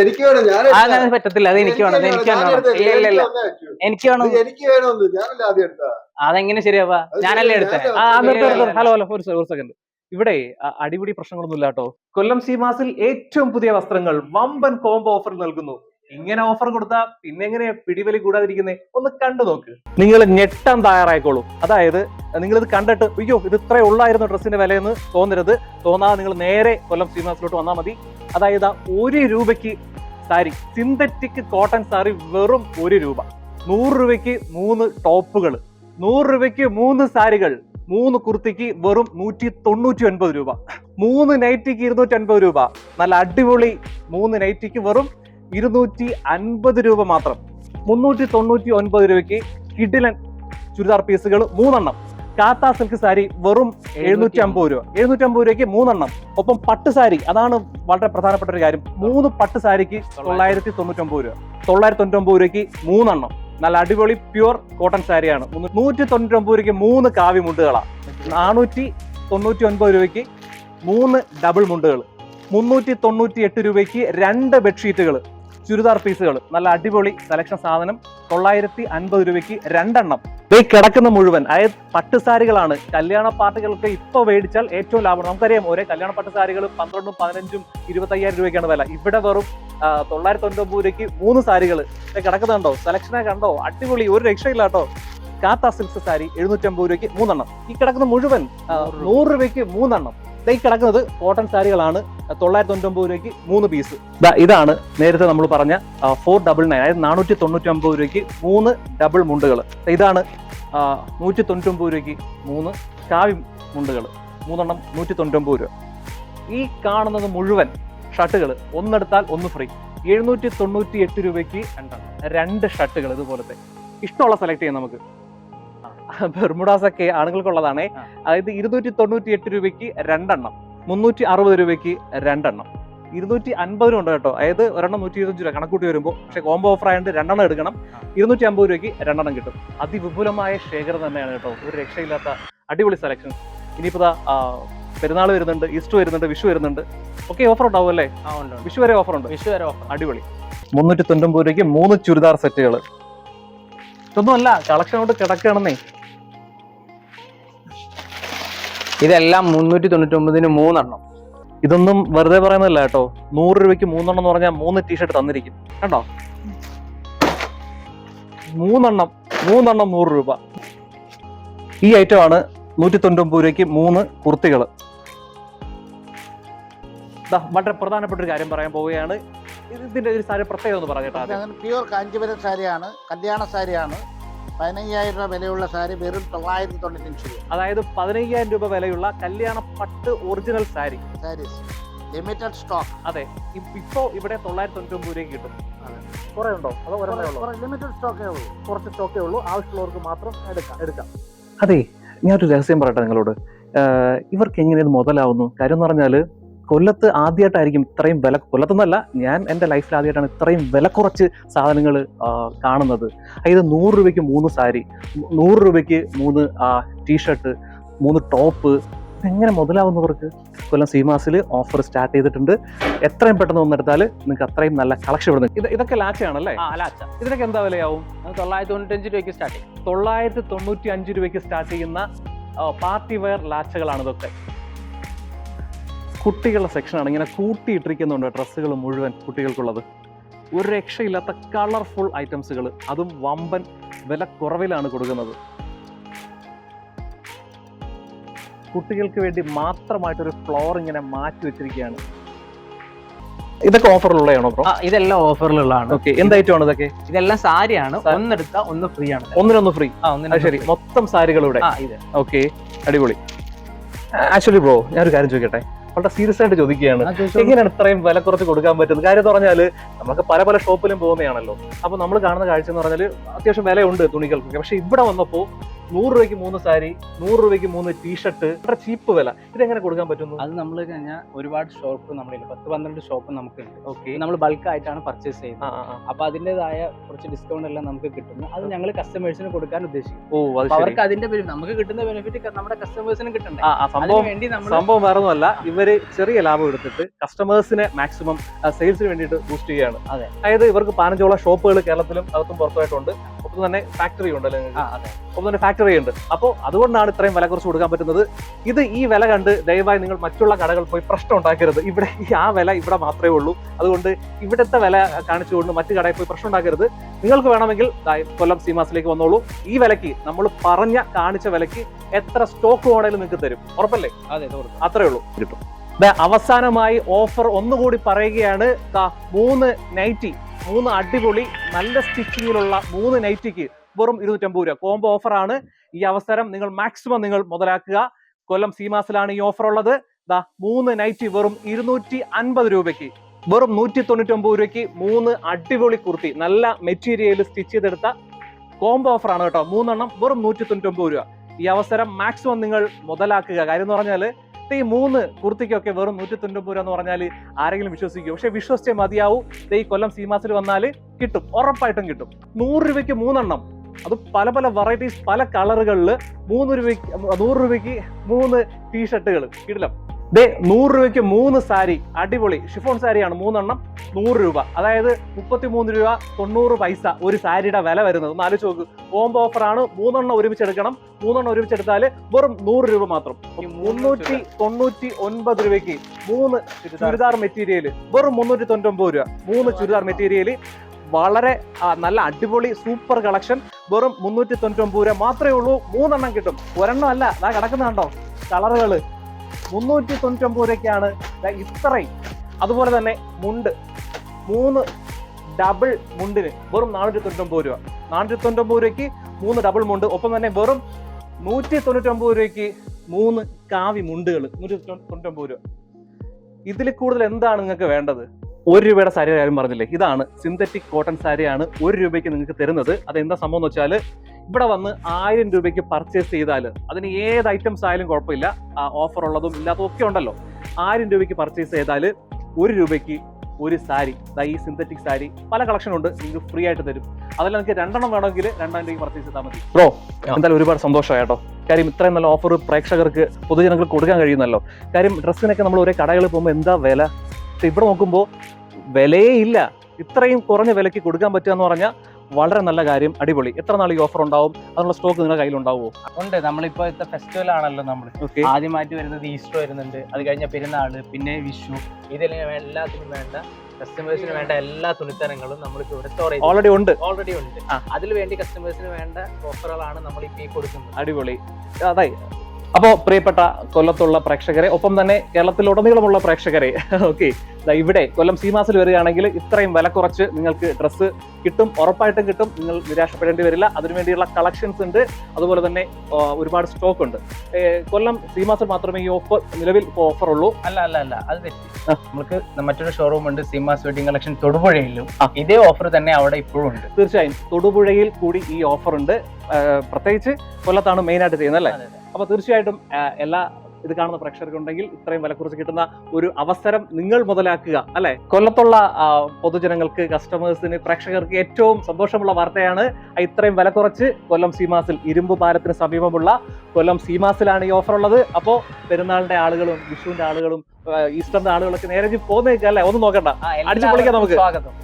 എനിക്ക് വേണം ഞാൻ ആ, അങ്ങനെ പറ്റത്തില്ല അത് എനിക്ക് വേണം എനിക്ക് വേണം ഇല്ല ഇല്ല ഇല്ല. എനിക്ക് വേണം. എനിക്ക് വേണമെന്ന് ഞാനല്ല ആദ്യം എടുത്ത അതെങ്ങനെ ശരിയാവാ? ഞാനല്ലേ എടുത്തേ? ആ ഹലോ ഹലോ ഒരു സെക്കൻഡ് ഇവിടെ അടിപിടി പ്രശ്നങ്ങളൊന്നും ഇല്ല കേട്ടോ. കൊല്ലം സീമാസിൽ ഏറ്റവും പുതിയ വസ്ത്രങ്ങൾ വമ്പൻ കോംബോ ഓഫർ നൽകുന്നു. ഇങ്ങനെ ഓഫർ കൊടുത്താ പിന്നെ എങ്ങനെയാ പിടിവലി കൂടാതിരിക്കുന്നേ? ഒന്ന് കണ്ടു നോക്ക്. നിങ്ങൾ ഞെട്ടാൻ തയ്യാറായിക്കോളൂ. അതായത് നിങ്ങൾ ഇത് കണ്ടിട്ട് അയ്യോ ഇത് ഇത്രേ ഉള്ളായിരുന്നു ഡ്രസ്സിന്റെ വിലയെന്ന് തോന്നരുത്. തോന്നാതെ നിങ്ങൾ നേരെ കൊല്ലം സീമാസിലോട്ട് വന്നാൽ മതി. അതായത് ഒരു രൂപയ്ക്ക് സാരി സിന്തറ്റിക് കോട്ടൺ സാരി വെറും ഒരു രൂപ. നൂറ് രൂപയ്ക്ക് മൂന്ന് ടോപ്പുകൾ നൂറ് രൂപയ്ക്ക് മൂന്ന് സാരികൾ. മൂന്ന് കുർത്തിക്ക് വെറും നൂറ്റി തൊണ്ണൂറ്റി ഒൻപത് രൂപ. മൂന്ന് നൈറ്റിക്ക് ഇരുന്നൂറ്റി അൻപത് രൂപ. നല്ല അടിപൊളി മൂന്ന് നൈറ്റിക്ക് വെറും ഇരുന്നൂറ്റി അൻപത് രൂപ മാത്രം. മുന്നൂറ്റി തൊണ്ണൂറ്റി ഒൻപത് രൂപയ്ക്ക് കിഡിലൻ ചുരിദാർ പീസുകൾ മൂന്നെണ്ണം. കാത്ത സിൽക്ക് സാരി വെറും എഴുന്നൂറ്റി അമ്പത് രൂപ. എഴുന്നൂറ്റി അമ്പത് രൂപയ്ക്ക് മൂന്നെണ്ണം. ഒപ്പം പട്ട് സാരി അതാണ് വളരെ പ്രധാനപ്പെട്ട ഒരു കാര്യം. മൂന്ന് പട്ട് സാരിക്ക് തൊള്ളായിരത്തി തൊണ്ണൂറ്റൊമ്പത് രൂപ. തൊള്ളായിരത്തി തൊണ്ണൂറ്റൊമ്പത് രൂപയ്ക്ക് മൂന്നെണ്ണം. നല്ല അടിപൊളി പ്യുവർ കോട്ടൺ സാരിയാണ് നൂറ്റി നൂറ്റി തൊണ്ണൂറ്റൊമ്പത് രൂപയ്ക്ക് മൂന്ന് കാവ്യ മുണ്ടുകളാണ് നാനൂറ്റി തൊണ്ണൂറ്റി ഒൻപത് രൂപയ്ക്ക് മൂന്ന് ഡബിൾ മുണ്ടുകൾ മുന്നൂറ്റി തൊണ്ണൂറ്റി എട്ട് രൂപയ്ക്ക് രണ്ട് ബെഡ്ഷീറ്റുകൾ ചുരിദാർ പീസുകൾ. നല്ല അടിപൊളി സെലക്ഷൻ സാധനം. തൊള്ളായിരത്തി അൻപത് രൂപയ്ക്ക് രണ്ടെണ്ണം. ഈ കിടക്കുന്ന മുഴുവൻ. അതായത് പട്ടുസാരികളാണ് കല്യാണ പാർട്ടികൾക്ക് ഇപ്പൊ മേടിച്ചാൽ ഏറ്റവും ലാഭം. നമുക്കറിയാം ഒരേ കല്യാണ പട്ടുസാരികൾ പന്ത്രണ്ടും പതിനഞ്ചും ഇരുപത്തയ്യായിരം രൂപയ്ക്കാണ് വില. ഇവിടെ വെറും തൊള്ളായിരത്തി ഒൻപത് രൂപയ്ക്ക് മൂന്ന് സാരികൾ കിടക്കുന്നുണ്ടോ? സെലക്ഷനെ കണ്ടോ? അടിപൊളി. ഒരു രക്ഷയില്ല കേട്ടോ. കാത്ത സിൽക്സ് സാരി എഴുന്നൂറ്റമ്പത് രൂപയ്ക്ക് മൂന്നെണ്ണം. ഈ കിടക്കുന്ന മുഴുവൻ നൂറ് രൂപയ്ക്ക് മൂന്നെണ്ണം. ഈ കിടക്കുന്നത് കോട്ടൺ സാരികളാണ്. തൊള്ളായിരത്തി തൊണ്ണൂറ്റൊമ്പത് രൂപയ്ക്ക് മൂന്ന് പീസ് ഇതാണ് നേരത്തെ നമ്മൾ പറഞ്ഞ ഫോർ ഡബിൾ നയൻ അതായത് നാനൂറ്റി തൊണ്ണൂറ്റി ഒമ്പത് രൂപയ്ക്ക് മൂന്ന് ഡബിൾ മുണ്ടുകൾ. ഇതാണ് നൂറ്റി തൊണ്ണൂറ്റൊമ്പത് രൂപയ്ക്ക് മൂന്ന് കാവി മുണ്ടുകൾ. മൂന്നെണ്ണം നൂറ്റി തൊണ്ണൂറ്റൊമ്പത് രൂപ. ഈ കാണുന്നത് മുഴുവൻ ഷർട്ടുകൾ ഒന്നെടുത്താൽ ഒന്ന് ഫ്രീ എഴുന്നൂറ്റി തൊണ്ണൂറ്റി എട്ട് രൂപയ്ക്ക് രണ്ടെണ്ണം. രണ്ട് ഷർട്ടുകൾ ഇതുപോലത്തെ. ഇഷ്ടമുള്ള സെലക്ട് ചെയ്യാം നമുക്ക്. ബെർമുഡാസ് ഒക്കെ ആണുങ്ങൾക്കുള്ളതാണേ. അതായത് ഇരുന്നൂറ്റി തൊണ്ണൂറ്റി എട്ട് രൂപയ്ക്ക് രണ്ടെണ്ണം. മുന്നൂറ്റി അറുപത് രൂപയ്ക്ക് രണ്ടെണ്ണം. ഇരുന്നൂറ്റി അൻപതിനും ഉണ്ട് കേട്ടോ. അതായത് ഒരെണ്ണം നൂറ്റി ഇരുപത്തഞ്ച് രൂപ കണക്കൂട്ടി വരുമ്പോൾ പക്ഷെ കോംബോ ഓഫർ ആയതുകൊണ്ട് രണ്ടെണ്ണം എടുക്കണം. ഇരുന്നൂറ്റി അമ്പത് രൂപയ്ക്ക് രണ്ടെണ്ണം കിട്ടും. അതിവിപുലമായ ശേഖരം തന്നെയാണ് കേട്ടോ. ഒരു രക്ഷയില്ലാത്ത അടിപൊളി സെലക്ഷൻ ഇനിയിപ്പോൾ പെരുന്നാൾ വരുന്നുണ്ട് ഈസ്റ്റർ വരുന്നുണ്ട് വിഷു വരുന്നുണ്ട്. ഒക്കെ ഓഫർ ഉണ്ടാവും അല്ലേ. വിഷു വരെ ഓഫർ ഉണ്ട്. വിഷു വരെ ഓഫർ അടിപൊളി. മുന്നൂറ്റി തൊണ്ണൂറ് രൂപയ്ക്ക് മൂന്ന് ചുരിദാർ സെറ്റുകൾ ഇതൊന്നുമല്ല കളക്ഷൻ കൊണ്ട് കിടക്കുകയാണെന്നേ. ഇതെല്ലാം മുന്നൂറ്റി തൊണ്ണൂറ്റി ഒമ്പതിന് മൂന്നെണ്ണം. ഇതൊന്നും വെറുതെ പറയുന്നില്ല കേട്ടോ. നൂറ് രൂപയ്ക്ക് മൂന്നെണ്ണം എന്ന് പറഞ്ഞാൽ മൂന്ന് ടീഷർട്ട് തന്നിരിക്കും. കേട്ടോ മൂന്നെണ്ണം മൂന്നെണ്ണം നൂറ് രൂപ. ഈ ഐറ്റം ആണ് നൂറ്റി തൊണ്ണൂറ്റൊമ്പത് രൂപയ്ക്ക് മൂന്ന് കുർത്തികൾ വളരെ പ്രധാനപ്പെട്ട ഒരു കാര്യം പറയാൻ പോവുകയാണ്. ഇതിന്റെ ഒരു സാരി പ്രത്യേകത ഒന്ന് പറഞ്ഞേട്ടാ ആദ്യം. പ്യുവർ കാഞ്ചിപുരം സാരിയാണ് കല്യാണ സാരിയാണ്. പതിനയ്യായിരം രൂപ വിലയുള്ള സാരി വെറും തൊള്ളായിരത്തി തൊണ്ണൂറ്റഞ്ച് രൂപ. അതായത് പതിനയ്യായിരം രൂപ വിലയുള്ള കല്യാണ പട്ട് original sari. Saris limited stock അതെ. ഇപ്പോ ഇവിടെ തൊള്ളായിരത്തി തൊണ്ണൂറ്റി ഒമ്പത് രൂപയ്ക്ക് കിട്ടും. അതെ. കുറെ ഉണ്ടോ? അതോ ഒരെണ്ണേ ഉള്ളോ? ലിമിറ്റഡ് സ്റ്റോക്കേ ഉള്ളൂ. കുറച്ച് സ്റ്റോക്കേ ഉള്ളൂ. ആവശ്യമുള്ളവർക്ക് മാത്രം എടുക്കാം. എടുക്കാം. അതെ ഞാനൊരു രഹസ്യം പറയട്ടെ നിങ്ങളോട്. ഇവർക്ക് എങ്ങനെ ഇത് മുതലാവുന്നു? കാര്യം എന്ന് പറഞ്ഞാൽ കൊല്ലത്ത് ആദ്യമായിട്ടായിരിക്കും ഇത്രയും വില കൊല്ലത്തൊന്നല്ല ഞാൻ എന്റെ ലൈഫിൽ ആദ്യമായിട്ടാണ് ഇത്രയും വില കുറച്ച് സാധനങ്ങൾ കാണുന്നത്. അതായത് നൂറ് രൂപയ്ക്ക് മൂന്ന് സാരി നൂറ് രൂപയ്ക്ക് മൂന്ന് ടീഷർട്ട് മൂന്ന് ടോപ്പ് എങ്ങനെ മുതലാവുന്നവർക്ക്? കൊല്ലം സീമാസിൽ ഓഫർ സ്റ്റാർട്ട് ചെയ്തിട്ടുണ്ട്. എത്രയും പെട്ടെന്ന് വന്നെടുത്താൽ നിങ്ങൾക്ക് അത്രയും നല്ല കളക്ഷൻ ഇവിടെ ഇത് ഇതൊക്കെ ലാച്ചയാണല്ലേ? ഇതിനൊക്കെ എന്താ വിലയാവും? തൊള്ളായിരത്തി തൊണ്ണൂറ്റഞ്ച് രൂപയ്ക്ക് സ്റ്റാർട്ട് ചെയ്യും. തൊള്ളായിരത്തി തൊണ്ണൂറ്റി അഞ്ച് രൂപയ്ക്ക് സ്റ്റാർട്ട് ചെയ്യുന്ന പാർട്ടി വെയർ ലാച്ചകളാണ് ഇതൊക്കെ കുട്ടികളുടെ സെക്ഷനാണ് ഇങ്ങനെ കൂട്ടിയിട്ടിരിക്കുന്നുണ്ട് ഡ്രസ്സുകൾ മുഴുവൻ കുട്ടികൾക്കുള്ളത്. ഒരു രക്ഷയില്ലാത്ത കളർഫുൾ ഐറ്റംസുകൾ അതും വമ്പൻ വില കുറവിലാണ് കൊടുക്കുന്നത്. കുട്ടികൾക്ക് വേണ്ടി മാത്രമായിട്ടൊരു ഫ്ലോർ ഇങ്ങനെ മാറ്റി വെച്ചിരിക്കുകയാണ്. ഇതൊക്കെ ഓഫറിലുള്ളതാണോ ബ്രോ ഇതെല്ലാം ഓഫറിലുള്ളതാണ് ഓക്കെ എന്ത് ആണ് ഇതൊക്കെ? ഇതെല്ലാം സാരിയാണ്. ഒന്നെടുത്ത ഒന്ന് ഫ്രീ ആണ് ഒന്നിനൊന്ന് ഫ്രീ ആ അത് ഒന്നിന് ശരി മൊത്തം ഇത്. ഓക്കെ അടിപൊളി. ആക്ച്വലി ബ്രോ ഞാനൊരു കാര്യം ചോദിക്കട്ടെ? വളരെ സീരിയസ് ആയിട്ട് ചോദിക്കുകയാണ്. എങ്ങനെയാണ് ഇത്രയും വില കുറച്ച് കൊടുക്കാൻ പറ്റുന്നത്? കാര്യം പറഞ്ഞാൽ പറഞ്ഞാൽ നമുക്ക് പല പല ഷോപ്പിലും പോകുന്നതാണല്ലോ. അപ്പൊ നമ്മൾ കാണുന്ന കാഴ്ച എന്ന് പറഞ്ഞാൽ അത്യാവശ്യം വിലയുണ്ട് തുണികൾക്കൊക്കെ. പക്ഷെ ഇവിടെ വന്നപ്പോൾ നൂറ് രൂപയ്ക്ക് മൂന്ന് സാരി നൂറ് രൂപയ്ക്ക് മൂന്ന് ടീഷർട്ട് അത്ര ചീപ്പ് വില. ഇതെങ്ങനെ കൊടുക്കാൻ പറ്റുന്നു? അത് നമ്മൾ കഴിഞ്ഞാൽ ഒരുപാട് ഷോപ്പ് നമ്മളില്ല പത്ത് പന്ത്രണ്ട് ഷോപ്പ് നമുക്കുണ്ട്. ഓക്കെ നമ്മൾ ബൾക്ക് ആയിട്ടാണ് പർച്ചേസ് ചെയ്യുന്നത്. അപ്പൊ അതിന്റെതായ കുറച്ച് ഡിസ്കൗണ്ട് എല്ലാം നമുക്ക് കിട്ടുന്നു. അത് ഞങ്ങൾ കസ്റ്റമേഴ്സിന് കൊടുക്കാൻ ഉദ്ദേശിക്കും. ഓ അവർക്ക് അതിന്റെ നമുക്ക് കിട്ടുന്ന ബെനിഫിറ്റ് നമ്മുടെ കസ്റ്റമേഴ്സിന് കിട്ടണ്ടേ? സംഭവം വേണ്ടി സംഭവം വേറൊന്നുമല്ല. ഇവർ ചെറിയ ലാഭം എടുത്തിട്ട് കസ്റ്റമേഴ്സിനെ മാക്സിമം സെയിൽസിന് വേണ്ടിയിട്ട് ബൂസ്റ്റ് ചെയ്യുകയാണ്. അതെ. അതായത് ഇവർക്ക് പതിനഞ്ചോളം ഷോപ്പുകൾ കേരളത്തിലും അകത്തും പുറത്തുമായിട്ടുണ്ട്. ഒപ്പം തന്നെ ഫാക്ടറി ഉണ്ടല്ലോ ഒപ്പം തന്നെ ഫാക്ടറി ഉണ്ട്. അപ്പോൾ അതുകൊണ്ടാണ് ഇത്രയും വില കുറച്ച് കൊടുക്കാൻ പറ്റുന്നത്. ഇത് ഈ വില കണ്ട് ദയവായി നിങ്ങൾ മറ്റുള്ള കടകൾ പോയി പ്രശ്നം ഉണ്ടാക്കരുത്. ഇവിടെ ഈ ആ വില ഇവിടെ മാത്രമേ ഉള്ളൂ. അതുകൊണ്ട് ഇവിടുത്തെ വില കാണിച്ചുകൊണ്ട് മറ്റു കടയിൽ പോയി പ്രശ്നം ഉണ്ടാക്കരുത്. നിങ്ങൾക്ക് വേണമെങ്കിൽ കൊല്ലം സീമാസിലേക്ക് വന്നോളൂ. ഈ വിലക്ക് നമ്മൾ പറഞ്ഞ കാണിച്ച വിലക്ക് എത്ര സ്റ്റോക്ക് മോഡൽ നിങ്ങൾക്ക് തരും. ഉറപ്പല്ലേ? അതെ അത്രേ ഉള്ളൂ. കിട്ടും അവസാനമായി ഓഫർ ഒന്നുകൂടി പറയുകയാണ്. മൂന്ന് നൈറ്റി മൂന്ന് അടിപൊളി നല്ല സ്റ്റിച്ചിങ്ങിലുള്ള മൂന്ന് നൈറ്റിക്ക് വെറും ഇരുന്നൂറ്റമ്പത് രൂപ. കോംബോ ഓഫറാണ്. ഈ അവസരം നിങ്ങൾ മാക്സിമം നിങ്ങൾ മുതലാക്കുക. കൊല്ലം സീമാസിലാണ് ഈ ഓഫർ ഉള്ളത് ദാ മൂന്ന് നൈറ്റി വെറും ഇരുന്നൂറ്റി അൻപത് രൂപയ്ക്ക്. വെറും നൂറ്റി തൊണ്ണൂറ്റി ഒമ്പത് രൂപയ്ക്ക് മൂന്ന് അടിപൊളി കുർത്തി. നല്ല മെറ്റീരിയൽ സ്റ്റിച്ച് ചെയ്തെടുത്ത കോംബോ ഓഫറാണ് കേട്ടോ. മൂന്നെണ്ണം വെറും നൂറ്റി തൊണ്ണൂറ്റി ഒമ്പത് രൂപ. ഈ അവസരം മാക്സിമം നിങ്ങൾ മുതലാക്കുക. കാര്യം എന്ന് പറഞ്ഞാൽ ഈ മൂന്ന് കുർത്തിക്കൊക്കെ വെറും നൂറ്റി തൊണ്ണൂറ് എന്ന് പറഞ്ഞാൽ ആരെങ്കിലും വിശ്വസിക്കും. പക്ഷെ വിശ്വസിച്ചേ മതിയാവൂ. ഈ കൊല്ലം സീമാസിൽ വന്നാൽ കിട്ടും. ഉറപ്പായിട്ടും കിട്ടും. നൂറ് രൂപയ്ക്ക് മൂന്നെണ്ണം. അത് പല പല വെറൈറ്റീസ് പല കളറുകളിൽ മൂന്ന് രൂപയ്ക്ക് നൂറ് രൂപയ്ക്ക് മൂന്ന് ടീഷർട്ടുകൾ കിടിലം. ദേ നൂറ് രൂപയ്ക്ക് മൂന്ന് സാരി അടിപൊളി. ഷിഫോൺ സാരിയാണ് മൂന്നെണ്ണം നൂറ് രൂപ. അതായത് മുപ്പത്തി മൂന്ന് രൂപ തൊണ്ണൂറ് പൈസ ഒരു സാരിയുടെ വില വരുന്നത്. ഒന്ന് ആലോചിച്ച് നോക്ക്. കോംബോ ഓഫറാണ്. മൂന്നെണ്ണം ഒരുമിച്ച് എടുക്കണം മൂന്നെണ്ണം ഒരുമിച്ച് എടുത്താൽ വെറും നൂറ് രൂപ മാത്രം. മുന്നൂറ്റി തൊണ്ണൂറ്റി ഒൻപത് രൂപയ്ക്ക് മൂന്ന് ചുരിദാർ. മെറ്റീരിയൽ വെറും മുന്നൂറ്റി തൊണ്ണൂറ്റി ഒമ്പത് രൂപ. മൂന്ന് ചുരിദാർ മെറ്റീരിയൽ വളരെ നല്ല അടിപൊളി സൂപ്പർ കളക്ഷൻ. വെറും മുന്നൂറ്റി തൊണ്ണൂറ്റി ഒമ്പത് രൂപ മാത്രമേ ഉള്ളൂ. മൂന്നെണ്ണം കിട്ടും. ഒരെണ്ണം അല്ല. അതാ കിടക്കുന്ന കണ്ടോ? കളറുകൾ. മുന്നൂറ്റി തൊണ്ണൂറ്റി ഒമ്പത് രൂപയ്ക്കാണ് ഇത്രയും. അതുപോലെ തന്നെ മുണ്ട്. മൂന്ന് ഡബിൾ മുണ്ടിന് വെറും നാനൂറ്റി തൊണ്ണൂറ്റി ഒമ്പത് രൂപ. നാനൂറ്റി തൊണ്ണൂറ്റി ഒമ്പത് രൂപയ്ക്ക് മൂന്ന് ഡബിൾ മുണ്ട്. ഒപ്പം തന്നെ വെറും നൂറ്റി തൊണ്ണൂറ്റി ഒമ്പത് രൂപയ്ക്ക് മൂന്ന് കാവി മുണ്ടുകൾ നൂറ്റി തൊണ്ണൂറ്റി ഒമ്പത് രൂപ. ഇതിൽ കൂടുതൽ എന്താണ് നിങ്ങൾക്ക് വേണ്ടത്? ഒരു രൂപയുടെ സാരി ആരും പറഞ്ഞില്ലേ? ഇതാണ് സിന്തറ്റിക് കോട്ടൺ സാരിയാണ് ഒരു രൂപയ്ക്ക് നിങ്ങൾക്ക് തരുന്നത്. അത് എന്താ സംഭവം എന്ന് വെച്ചാൽ ഇവിടെ വന്ന് ആയിരം രൂപയ്ക്ക് പർച്ചേസ് ചെയ്താൽ അതിന് ഏത് ഐറ്റംസ് ആയാലും കുഴപ്പമില്ല. ഓഫർ ഉള്ളതും ഇല്ലാത്തതും ഒക്കെ ഉണ്ടല്ലോ. ആയിരം രൂപയ്ക്ക് പർച്ചേസ് ചെയ്താൽ ഒരു രൂപയ്ക്ക് ഒരു സാരി ഈ സിന്തറ്റിക് സാരി പല കളക്ഷൻ ഉണ്ട് നിങ്ങൾക്ക് ഫ്രീ ആയിട്ട് തരും. അതെല്ലാം നിങ്ങൾക്ക് രണ്ടെണ്ണം വേണമെങ്കിൽ രണ്ടായിരം രൂപയ്ക്ക് പർച്ചേസ് ചെയ്താൽ മതി. ബ്രോ എന്തായാലും ഒരുപാട് സന്തോഷമായി കേട്ടോ. കാര്യം ഇത്രയും നല്ല ഓഫർ പ്രേക്ഷകർക്ക് പൊതുജനങ്ങൾക്ക് കൊടുക്കാൻ കഴിയുന്നല്ലോ. കാര്യം ഡ്രസ്സിനൊക്കെ നമ്മൾ ഒരേ കടകളിൽ പോകുമ്പോൾ എന്താ വില? ഇവിടെ നോക്കുമ്പോൾ വിലയേ ഇല്ല. ഇത്രയും കുറഞ്ഞ വിലയ്ക്ക് കൊടുക്കാൻ പറ്റുക എന്ന് പറഞ്ഞാൽ വളരെ നല്ല കാര്യം അടിപൊളി. എത്ര നാൾ ഈ ഓഫർ ഉണ്ടാവും? അതിനുള്ള സ്റ്റോക്ക് നിങ്ങളുടെ കയ്യിലുണ്ടാവുമോ? ഉണ്ട്. നമ്മളിപ്പോ ഇത്തെ ഫെസ്റ്റിവൽ ആണല്ലോ നമ്മൾ ആദ്യമായിട്ട് വരുന്നത് ഈസ്റ്റർ വരുന്നുണ്ട്. അത് കഴിഞ്ഞ പെരുന്നാൾ പിന്നെ വിഷു. ഇതെല്ലാം എല്ലാത്തിനും വേണ്ട. കസ്റ്റമേഴ്സിന് വേണ്ട എല്ലാ തുണിത്തരങ്ങളും നമ്മളിപ്പോ ഇവിടെ സ്റ്റോർ ഓൾറെഡി ഉണ്ട്. ഓൾറെഡി ഉണ്ട്. അതിൽ വേണ്ടി കസ്റ്റമേഴ്സിന് വേണ്ട ഓഫറുകളാണ് നമ്മൾ ഇപ്പൊ കൊടുക്കുന്നത്. അടിപൊളി. അതായി. അപ്പോൾ പ്രിയപ്പെട്ട കൊല്ലത്തുള്ള പ്രേക്ഷകരെ ഒപ്പം തന്നെ കേരളത്തിലുടനീളമുള്ള പ്രേക്ഷകരെ ഓക്കെ ഇവിടെ കൊല്ലം സീമാസിൽ വരികയാണെങ്കിൽ ഇത്രയും വില കുറച്ച് നിങ്ങൾക്ക് ഡ്രസ്സ് കിട്ടും ഉറപ്പായിട്ടും കിട്ടും. നിങ്ങൾ നിരാശപ്പെടേണ്ടി വരില്ല. അതിനുവേണ്ടിയുള്ള കളക്ഷൻസ് ഉണ്ട്. അതുപോലെ തന്നെ ഒരുപാട് സ്റ്റോക്ക് ഉണ്ട്. കൊല്ലം സീമാസിൽ മാത്രമേ ഈ ഓഫർ നിലവിൽ ഓഫർ ഉള്ളൂ? അല്ല അല്ല അല്ല. അത് തെറ്റി. നമുക്ക് മറ്റൊരു ഷോറൂം ഉണ്ട് സീമാസ് വെഡിങ് കളക്ഷൻ തൊടുപുഴയിലും. ഇതേ ഓഫർ തന്നെ അവിടെ ഇപ്പോഴും ഉണ്ട്. തീർച്ചയായും. തൊടുപുഴയിൽ കൂടി ഈ ഓഫർ ഉണ്ട്. പ്രത്യേകിച്ച് കൊല്ലത്താണ് മെയിനായിട്ട് ചെയ്യുന്നത് അല്ലേ? അതെ, അതെ. അപ്പൊ തീർച്ചയായിട്ടും എല്ലാ ഇത് കാണുന്ന പ്രേക്ഷകർക്കുണ്ടെങ്കിൽ ഇത്രയും വില കുറച്ച് കിട്ടുന്ന ഒരു അവസരം നിങ്ങൾ മുതലാക്കുക അല്ലെ കൊല്ലത്തുള്ള പൊതുജനങ്ങൾക്ക് കസ്റ്റമേഴ്സിന് പ്രേക്ഷകർക്ക് ഏറ്റവും സന്തോഷമുള്ള വാർത്തയാണ് ഇത്രയും വില കുറച്ച് കൊല്ലം സീമാസിൽ ഇരുമ്പ് പാലത്തിന് സമീപമുള്ള കൊല്ലം സീമാസിലാണ് ഈ ഓഫർ ഉള്ളത് അപ്പോൾ പെരുന്നാളിന്റെ ആളുകളും വിഷുവിന്റെ ആളുകളും ഈസ്റ്ററിന്റെ ആളുകളൊക്കെ നേരെ പോകുന്നേക്കല്ലേ ഒന്നും നോക്കണ്ട അടിച്ചു പൊളിക്കാം നമുക്ക്. സ്വാഗതം